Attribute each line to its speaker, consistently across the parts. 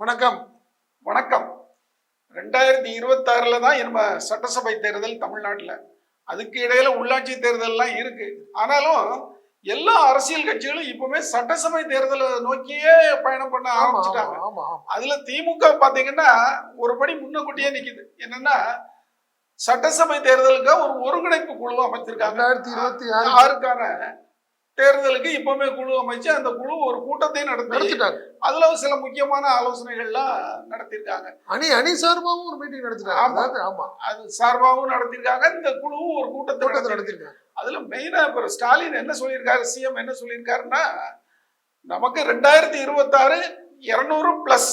Speaker 1: வணக்கம்.
Speaker 2: வணக்கம். ரெண்டாயிரத்தி இருபத்தாறுல தான் நம்ம சட்டசபை தேர்தல் தமிழ்நாட்டில். அதுக்கு இடையில உள்ளாட்சி தேர்தல்லாம் இருக்கு. ஆனாலும் எல்லா அரசியல் கட்சிகளும் இப்பவுமே சட்டசபை தேர்தலை நோக்கியே பயணம் பண்ண ஆரம்பிச்சிட்டாங்க. அதுல திமுக பாத்தீங்கன்னா ஒரு படி முன்னக்கூட்டியே நிக்குது. என்னன்னா சட்டசபை தேர்தலுக்கு ஒரு ஒருங்கிணைப்பு குழு அமைச்சிருக்காங்க.
Speaker 1: ரெண்டாயிரத்தி இருபத்தி ஆறு.
Speaker 2: ஆறுக்கான தேர்தலுக்கு இப்பவுமே குழு அமைச்சு அந்த குழு ஒரு கூட்டத்தையும் நடத்தி
Speaker 1: நடத்திட்டாங்க.
Speaker 2: அதுல சில முக்கியமான ஆலோசனைகள்லாம் நடத்தியிருக்காங்க
Speaker 1: அணி அணி சார்பாகவும் ஒரு மீட்டிங் நடத்திட்டாங்க.
Speaker 2: ஆமா. அது சார்பாகவும் நடத்தியிருக்காங்க இந்த குழுவும் ஒரு கூட்டத்தை
Speaker 1: கூட்டத்தை
Speaker 2: நடத்தி
Speaker 1: நடத்திருக்காங்க.
Speaker 2: அதுல மெயினா இப்ப ஸ்டாலின் என்ன சொல்லியிருக்காரு சிஎம் என்ன சொல்லியிருக்காருன்னா நமக்கு ரெண்டாயிரத்தி இருபத்தாறு இருநூறு பிளஸ்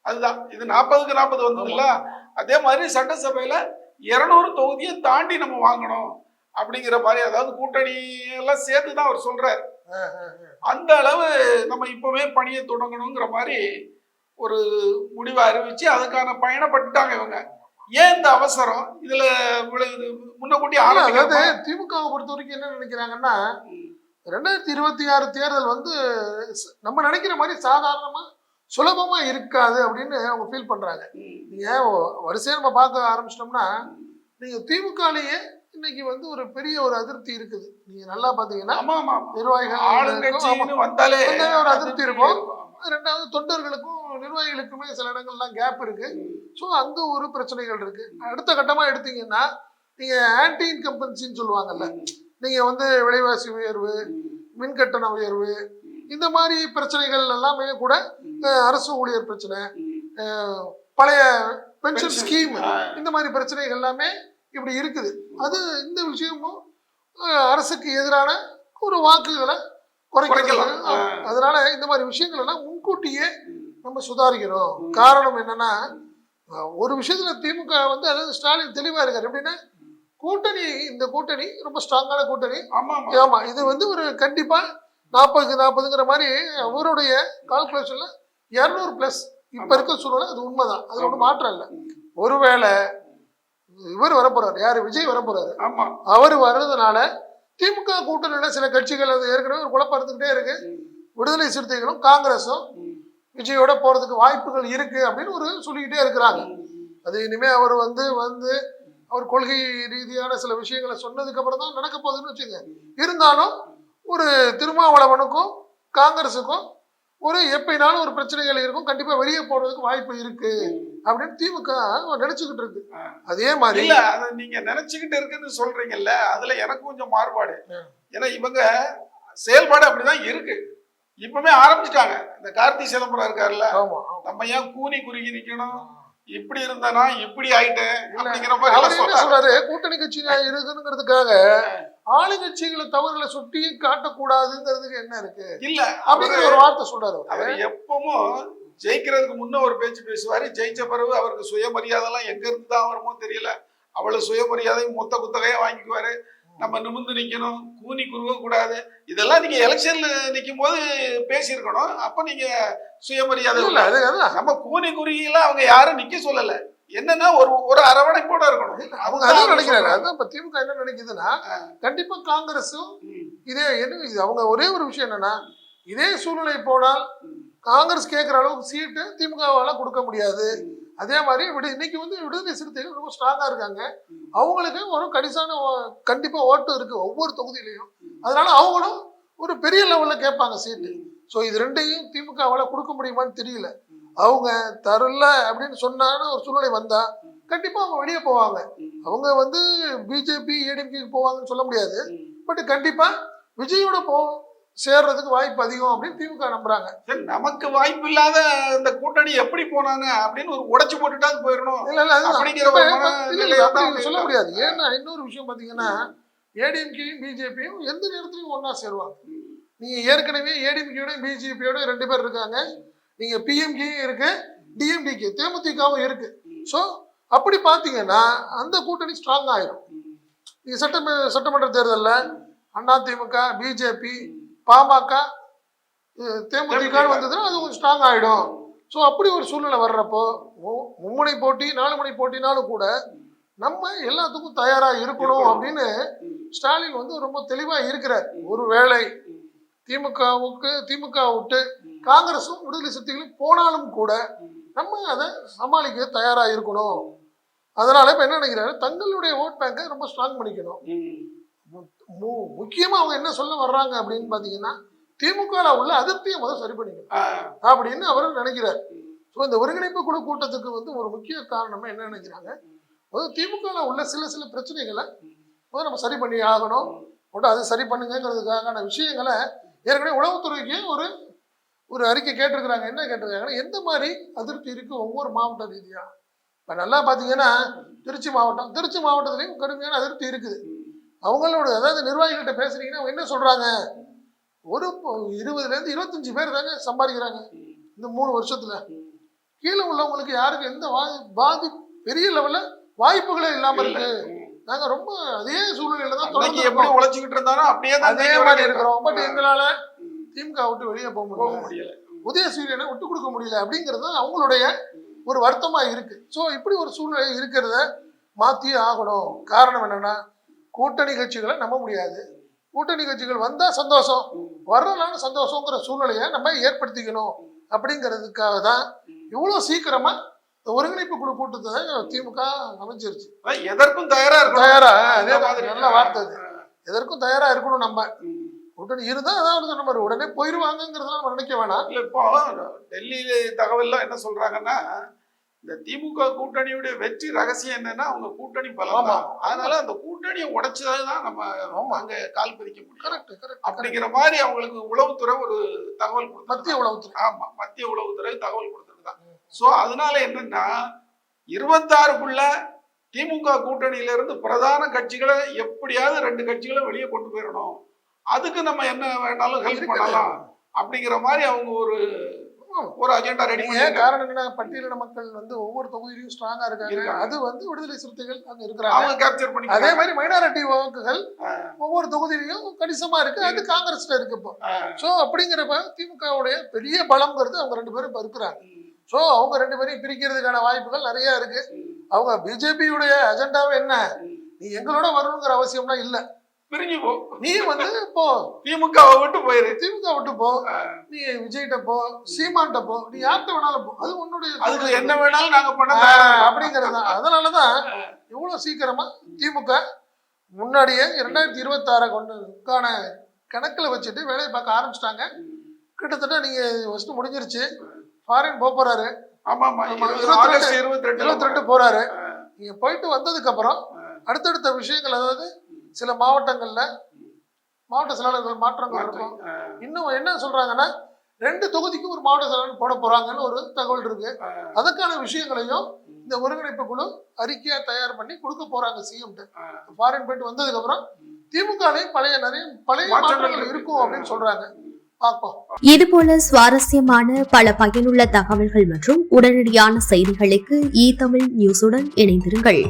Speaker 2: அதுதான். இது நாற்பதுக்கு நாற்பது வந்ததுல்ல. அதே மாதிரி சட்டசபையில இருநூறு தொகுதியை தாண்டி நம்ம வாங்கணும். அப்படிங்கிற மாதிரி அதாவது கூட்டணி எல்லாம் சேர்த்து தான் அவர் சொல்றாரு. அந்த அளவு நம்ம இப்பவே பணியை தொடங்கணுங்கிற மாதிரி ஒரு முடிவை அறிவிச்சு அதுக்கான பயணப்பட்டுட்டாங்க இவங்க. ஏன் இந்த அவசரம்? இதுல முன்னக்கூட்டி
Speaker 1: அதாவது திமுகவை பொறுத்த வரைக்கும் என்ன நினைக்கிறாங்கன்னா ரெண்டாயிரத்தி இருபத்தி ஆறு தேர்தல் வந்து நம்ம நினைக்கிற மாதிரி சாதாரணமா சுலபமா இருக்காது அப்படின்னு அவங்க ஃபீல் பண்றாங்க. நீங்க வரிசையா நம்ம பார்க்க ஆரம்பிச்சிட்டோம்னா நீங்க திமுகலயே இன்னைக்கு வந்து ஒரு பெரிய ஒரு அதிருப்தி இருக்குது நீங்க நல்லா பாத்தீங்கன்னா. நிர்வாகிகள்
Speaker 2: வந்தாலே
Speaker 1: ஒரு அதிருப்தி இருக்கும். ரெண்டாவது தொண்டர்களுக்கும் நிர்வாகிகளுக்குமே சில இடங்கள்லாம் கேப் இருக்கு ஸோ அங்க ஒரு பிரச்சனைகள் இருக்கு அடுத்த கட்டமா எடுத்தீங்கன்னா நீங்க ஆன்டி இன்கம்பன்சின்னு சொல்லுவாங்கல்ல நீங்க வந்து விலைவாசி உயர்வு மின் கட்டண உயர்வு இந்த மாதிரி பிரச்சனைகள் எல்லாமே கூட அரசு ஊழியர் பிரச்சனை பழைய பென்ஷன். ஸ்கீம். இந்த மாதிரி பிரச்சனைகள் எல்லாமே இப்படி இருக்குது. அது இந்த விஷயமும் அரசுக்கு எதிரான ஒரு வாக்குகளை குறைக்கலாம். அதனால இந்த மாதிரி விஷயங்கள் எல்லாம் முன்கூட்டியே நம்ம சுதாரிக்கணும். காரணம் என்னன்னா ஒரு விஷயத்துல திமுக வந்து அதாவது ஸ்டாலின் தெளிவா இருக்காரு. எப்படின்னா கூட்டணி இந்த கூட்டணி ரொம்ப ஸ்ட்ராங்கான கூட்டணி.
Speaker 2: ஆமா
Speaker 1: இது வந்து ஒரு கண்டிப்பா நாற்பதுக்கு நாற்பதுங்கிற மாதிரி அவருடைய கால்குலேஷன்ல இரநூறு பிளஸ் இப்ப இருக்க சூழ்நிலை அது உண்மைதான். அது ஒன்றும் மாற்றம் இல்லை. ஒருவேளை இவர் வரப்போறாரு யாரு? விஜய் வரப்போறாரு.
Speaker 2: ஆமா.
Speaker 1: அவர் வர்றதுனால திமுக கூட்டணியில சில கட்சிகள் அது ஏற்கனவே ஒரு குழப்பம் இருந்துகிட்டே இருக்கு. விடுதலை சிறுத்தைகளும் காங்கிரஸும் விஜயோட போறதுக்கு வாய்ப்புகள் இருக்கு அப்படின்னு ஒரு சொல்லிக்கிட்டே இருக்கிறாங்க. அது இனிமே அவர் வந்து வந்து அவர் கொள்கை ரீதியான சில விஷயங்களை சொன்னதுக்கு அப்புறம் தான் நடக்க போகுதுன்னு வச்சுங்க இருந்தாலும் ஒரு திருமாவளவனுக்கும் காங்கிரஸுக்கும் ஒரு எப்படினாலும் ஒரு பிரச்சனைகள் இருக்கும். கண்டிப்பா வெளியே போறதுக்கு வாய்ப்பு இருக்கு. அப்படின்னு திமுக நினைச்சுக்கிட்டு இருக்கு. அதே மாதிரி
Speaker 2: இல்ல அத நீங்க நினைச்சுக்கிட்டு இருக்குன்னு சொல்றீங்கல்ல அதுல எனக்கு கொஞ்சம் மாறுபாடு. ஏன்னா இவங்க செயல்பாடு அப்படிதான் இருக்கு இப்பவுமே ஆரம்பிச்சிட்டாங்க இந்த கார்த்தி சிதம்பரம் இருக்காருல்ல. நம்ம ஏன் கூனி குறுகி நிக்கணும் இப்படி இருந்தனா இப்படி ஆயிட்டேன் அப்படிங்கிற மாதிரி.
Speaker 1: சொல்றாரு கூட்டணி கட்சி இருக்குங்கிறதுக்காக ஆளுங்கட்சிகளை தவறுகளை சுட்டி காட்டக்கூடாதுங்கிறதுக்கு என்ன இருக்கு
Speaker 2: இல்ல
Speaker 1: அப்படிங்கிற ஒரு வார்த்தை சொல்றாரு. அவர்
Speaker 2: எப்பவும் ஜெயிக்கிறதுக்கு முன்ன ஒரு பேச்சு பேசுவாரு. ஜெயிச்ச பிறகு அவருக்கு சுயமரியாதை எல்லாம் எங்க இருந்து தான் வருமோ தெரியல. அவ்வளவு சுயமரியாதையும் மொத்த குத்தகையா வாங்கிக்குவாரு. நம்ம நிமிர்ந்து நிக்கணும். கூனி குறுக கூடாது. இதெல்லாம் நீங்க எலெக்ஷன்ல நிக்கும் போது பேசியிருக்கணும். அப்ப நீங்க சுயமரியாதை
Speaker 1: இல்ல அது அதான்
Speaker 2: நம்ம கூனி குறுகிலாம் அவங்க யாரும் நிக்க சொல்லல. என்னன்னா ஒரு ஒரு அரவணைப்போட இருக்கணும்.
Speaker 1: அவங்க அதான் நினைக்கிறாரு
Speaker 2: சொல்றாங்க.
Speaker 1: அதான் இப்ப திமுக என்ன நினைக்குதுன்னா. கண்டிப்பா காங்கிரஸும் இதே என்ன அவங்க ஒரே ஒரு விஷயம் என்னன்னா இதே சூழ்நிலை போனால் காங்கிரஸ் கேட்கிற அளவுக்கு சீட்டு திமுகவால கொடுக்க முடியாது. அதே மாதிரி விடு இன்னைக்கு வந்து விடுதலை சிறுத்தைகள் ரொம்ப ஸ்ட்ராங்கா இருக்காங்க. அவங்களுக்கு ஒரு கணிசான ஓ- கண்டிப்பா ஓட்டு இருக்கு ஒவ்வொரு தொகுதியிலையும். அதனால அவங்களும் ஒரு பெரிய லெவல்ல கேட்பாங்க சீட்டு ஸோ இது ரெண்டையும் திமுகவால கொடுக்க முடியுமான்னு தெரியல. அவங்க தரல அப்படின்னு சொன்னான்னு ஒரு சூழ்நிலை வந்தா கண்டிப்பா அவங்க வெளியே போவாங்க. அவங்க வந்து பிஜேபி ஏடிஎம்கே போவாங்கன்னு சொல்ல முடியாது. பட் கண்டிப்பா விஜயோட போ சேர்றதுக்கு வாய்ப்பு அதிகம் அப்படின்னு திமுக நம்புறாங்க.
Speaker 2: சரி நமக்கு வாய்ப்பு இல்லாத இந்த கூட்டணி எப்படி போனாங்க அப்படின்னு ஒரு உடைச்சு போட்டுட்டாது போயிடணும்.
Speaker 1: இல்ல இல்ல.
Speaker 2: அப்படிங்கிற
Speaker 1: சொல்ல முடியாது. ஏன்னா இன்னொரு விஷயம் பாத்தீங்கன்னா ஏடிஎம்கேயும் பிஜேபியும் எந்த நேரத்திலையும் ஒண்ணா சேருவாங்க. நீங்க ஏற்கனவே ஏடிஎம்கேயோட பிஜேபியோட ரெண்டு பேர் இருக்காங்க. நீங்க பிஎம்கேயும் இருக்கு டிஎம்டிகே தேமுதிகவும் இருக்கு. ஸோ அப்படி பாத்தீங்கன்னா அந்த கூட்டணி ஸ்ட்ராங் ஆயிரும். நீங்க சட்ட சட்டமன்ற தேர்தலில் அதிமுக பிஜேபி பாமக தேமுதிக வந்ததுன்னா அது கொஞ்சம் ஸ்ட்ராங் ஆயிடும். ஸோ அப்படி ஒரு சூழ்நிலை வர்றப்போ மும்முனை போட்டி நாலு முனை போட்டினாலும் கூட நம்ம எல்லாத்துக்கும் தயாரா இருக்கணும் அப்படின்னு ஸ்டாலின் வந்து ரொம்ப தெளிவா இருக்கிறார். ஒருவேளை திமுகவுக்கு திமுக விட்டு காங்கிரஸும் விடுதலை சிறுத்தைகளும் போனாலும் கூட நம்ம அதை சமாளிக்க தயாரா இருக்கணும். அதனால இப்ப என்ன நினைக்கிறாரு? தங்களுடைய ஓட் பேங்கை ரொம்ப ஸ்ட்ராங் பண்ணிக்கணும். முக்கியமா அவங்க என்ன சொல்ல வர்றாங்க அப்படின்னு பாத்தீங்கன்னா திமுக உள்ள அதிருப்தியை முதல் சரி பண்ணிக்கணும். அப்படின்னு அவர் நினைக்கிறார். ஸோ இந்த ஒருங்கிணைப்பு குழு கூட்டத்துக்கு வந்து ஒரு முக்கிய காரணமா என்ன நினைக்கிறாங்க? முதல் திமுக உள்ள சில சில பிரச்சனைகளை முதல்ல நம்ம சரி பண்ணி ஆகணும். ஒன்று அதை சரி பண்ணுங்கிறதுக்கான விஷயங்களை ஏற்கனவே உளவுத்துறைக்கு ஒரு ஒரு அறிக்கை கேட்டிருக்கிறாங்க. என்ன கேட்டிருக்காங்கன்னா எந்த மாதிரி அதிருப்தி இருக்கு ஒவ்வொரு மாவட்ட ரீதியா? இப்போ நல்லா பார்த்தீங்கன்னா திருச்சி மாவட்டம் திருச்சி மாவட்டத்துலேயும் கடுமையான அதிருப்தி இருக்குது. அவங்களோட அதாவது நிர்வாகிகள்கிட்ட பேசுறீங்கன்னா அவங்க என்ன சொல்றாங்க? ஒரு இருபதுலேருந்து இருபத்தஞ்சு பேர் தாங்க சம்பாதிக்கிறாங்க இந்த மூணு வருஷத்துல. கீழே உள்ளவங்களுக்கு யாருக்கு எந்த பாதி பெரிய லெவல்ல வாய்ப்புகளே இல்லாம இருக்கு. நாங்க ரொம்ப அதே சூழ்நிலையில தான் தொடர்ந்து
Speaker 2: எப்படி. உழைச்சிக்கிட்டு இருந்தாரோ அப்படியே தான்
Speaker 1: அதே மாதிரி இருக்கிறோம். பட் எங்களால திமுக விட்டு வெளியே போக
Speaker 2: போக
Speaker 1: முடியல.
Speaker 2: முடியல
Speaker 1: உதயசூரியனை விட்டு கொடுக்க முடியல அப்படிங்கிறது தான் அவங்களுடைய ஒரு வருத்தமா இருக்கு. ஸோ இப்படி ஒரு சூழ்நிலை இருக்கிறத மாத்தியே ஆகணும். காரணம் என்னன்னா கூட்டணி கட்சிகளை நம்ப முடியாது கூட்டணி கட்சிகள் வந்தா சந்தோஷம் வரலான்னு சந்தோஷங்கிற சூழ்நிலையை நம்ம ஏற்படுத்திக்கணும் அப்படிங்கிறதுக்காக தான் இவ்வளோ சீக்கிரமா இந்த ஒருங்கிணைப்பு குழு கூட்டத்தை திமுக அமைச்சிருச்சு
Speaker 2: அதான் எதற்கும் தயாரா இருக்கணும்
Speaker 1: தயாரா அதே
Speaker 2: மாதிரி.
Speaker 1: நல்ல வார்த்தை அது. எதற்கும் தயாரா இருக்கணும் நம்ம. கூட்டணி இருந்தா அதான் மாதிரி உடனே போயிருவாங்கிறதெல்லாம் நம்ம நினைக்க வேணாம்
Speaker 2: இல்ல இப்போ டெல்லியில தகவல்லாம் என்ன சொல்றாங்கன்னா இந்த திமுக கூட்டணியுடைய வெற்றி ரகசியம் என்னன்னா அவங்க கூட்டணி பலம். அதனால அந்த கூட்டணியை உடைச்சதான் நம்ம. அங்க கால் பதிக்க முடியும்.
Speaker 1: கரெக்ட் கரெக்ட்
Speaker 2: அப்படிங்கிற மாதிரி அவங்களுக்கு உளவுத்துறை ஒரு தகவல் கொடுத்தாங்க
Speaker 1: மத்திய உளவுத்துறை.
Speaker 2: ஆமா மத்திய உளவுத்துறை தகவல் கொடுத்துருக்காங்க. சோ அதனால என்னன்னா இருபத்தாறுக்குள்ள திமுக கூட்டணியில இருந்து பிரதான கட்சிகளை எப்படியாவது ரெண்டு கட்சிகளை வெளியே கொண்டு போயிடணும். அதுக்கு நம்ம என்ன வேணாலும் ஹெல்ப். பண்ணலாம். அப்படிங்கிற மாதிரி அவங்க ஒரு ஒரு அஜெண்டா ரெடி பண்ணி
Speaker 1: காரணம் என்ன பட்டியலின மக்கள் வந்து ஒவ்வொரு தொகுதியிலும் ஸ்ட்ராங்கா இருக்காங்க. அது வந்து விடுதலை சிறுத்தைகள் அங்க இருக்கிறாங்க.
Speaker 2: அவங்க கேப்சர் பண்ணி
Speaker 1: அதே மாதிரி மைனாரிட்டி வாக்குகள் ஒவ்வொரு தொகுதியிலையும் கணிசமா இருக்கு. அது காங்கிரஸ்ல இருக்கு இப்போ. சோ அப்படிங்கிறப்ப திமுகவுடைய பெரிய பலம்ங்கிறது அவங்க ரெண்டு பேரும் இப்ப இருக்கிறாங்க சோ அவங்க ரெண்டு பேரையும் பிரிக்கிறதுக்கான வாய்ப்புகள் நிறைய இருக்கு. அவங்க பிஜேபியுடைய அஜெண்டாவே என்ன? நீ எங்களோட வரணுங்கிற அவசியம்லாம் இல்ல.
Speaker 2: பிரிஞ்சு போ.
Speaker 1: நீ வந்து போ.
Speaker 2: திமுகவை விட்டு போயிரு.
Speaker 1: திமுக விட்டு போ. நீ விஜய்கிட்ட போ. சீமான்கிட்ட போ. நீ யார்கிட்ட வேணாலும் போ. அது உன்னுடைய
Speaker 2: அதுக்கு என்ன வேணாலும் நாங்க பண்ண.
Speaker 1: அப்படிங்கிறது தான். அதனாலதான் இவ்வளவு சீக்கிரமா திமுக முன்னாடியே இரண்டாயிரத்தி இருபத்தாறை கொண்டுக்கான கணக்குல வச்சுட்டு வேலையை பார்க்க ஆரம்பிச்சிட்டாங்க. கிட்டத்தட்ட நீங்க ஃபர்ஸ்ட் முடிஞ்சிருச்சு. ஃபாரின் போக போறாரு.
Speaker 2: ஆமா ஆமா. இருபத்தி
Speaker 1: இருபத்தி ரெண்டு போறாரு. நீங்க போயிட்டு வந்ததுக்கு அப்புறம் அடுத்தடுத்த விஷயங்கள் அதாவது சில மாவட்டங்கள்ல மாவட்ட செயலாளர்கள் மாற்றங்கள் இருக்கும். இன்னும் என்ன சொல்றாங்கன்னா ரெண்டு தொகுதிக்கு ஒரு மாவட்ட செயலாளர் போட போறாங்கன்னு ஒரு தகவல் இருக்கு. அதுக்கான விஷயங்களையும் இந்த ஒருங்கிணைப்பு குழு அறிக்கையா தயார் பண்ணி கொடுக்க போறாங்க சிஎம் ஃபாரின் போயிட்டு வந்ததுக்கு அப்புறம் திமுகலையும் பழைய நிறைய பழைய
Speaker 2: மாற்றங்கள்
Speaker 1: மாற்றங்கள்
Speaker 2: இருக்கு.
Speaker 1: இருக்கும் அப்படின்னு சொல்றாங்க. பார்ப்போம்.
Speaker 3: இதுபோல சுவாரஸ்யமான பல பயனுள்ள தகவல்கள் மற்றும் உடனடியான செய்திகளுக்கு இ தமிழ் நியூஸுடன் இணைந்திருங்கள்.